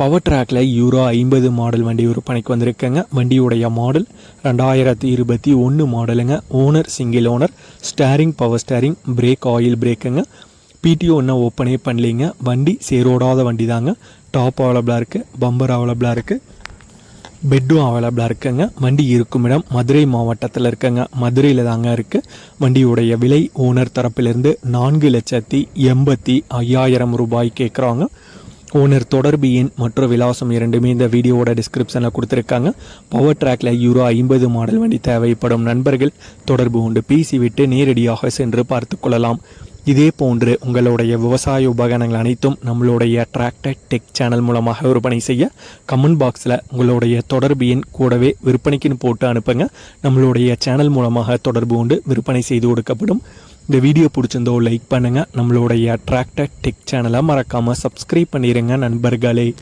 Power ட்ராக்ல euro ஐம்பது model வண்டி விற்பனைக்கு வந்திருக்கேங்க. வண்டியுடைய மாடல் ரெண்டாயிரத்தி இருபத்தி ஒன்று மாடலுங்க owner single owner steering power steering brake oil பிரேக்குங்க BDO இன்னும் ஓப்பனே பண்ணலிங்க. வண்டி சேரோடாத வண்டி தாங்க டாப் அவைலபிளாக இருக்குது பம்பர் அவைலபிளாக இருக்குது பெட்டும் அவைலபிளாக இருக்குங்க. வண்டி இருக்கும் இடம் மதுரை மாவட்டத்தில் இருக்குங்க. மதுரையில் தாங்க இருக்குது வண்டியுடைய விலை ஓனர் தரப்பிலிருந்து நான்கு லட்சத்தி எண்பத்தி ஐயாயிரம் ரூபாய் கேட்குறாங்க ஓனர் தொடர்பு எண் மற்றும் விலாசம் இரண்டுமே இந்த வீடியோவோட டிஸ்கிரிப்ஷனில் கொடுத்துருக்காங்க. பவர் ட்ராக்ல யூரோ ஐம்பது மாடல் வண்டி தேவைப்படும் நண்பர்கள் தொடர்பு கொண்டு பேசிவிட்டு நேரடியாக சென்று பார்த்து கொள்ளலாம். இதே போன்று உங்களுடைய விவசாய உபகரணங்கள் அனைத்தும் நம்மளுடைய டிராக்டர் டெக் சேனல் மூலமாக விற்பனை செய்ய கமெண்ட் பாக்ஸில் உங்களுடைய தொடர்பு எண் கூடவே விற்பனைக்குன்னு போட்டு அனுப்புங்க. நம்மளுடைய சேனல் மூலமாக தொடர்பு கொண்டு விற்பனை செய்து கொடுக்கப்படும். இந்த வீடியோ பிடிச்சிருந்தோ லைக் பண்ணுங்கள் நம்மளுடைய டிராக்டர் டெக் சேனலை மறக்காமல் சப்ஸ்கிரைப் பண்ணிடுங்க நண்பர்களே.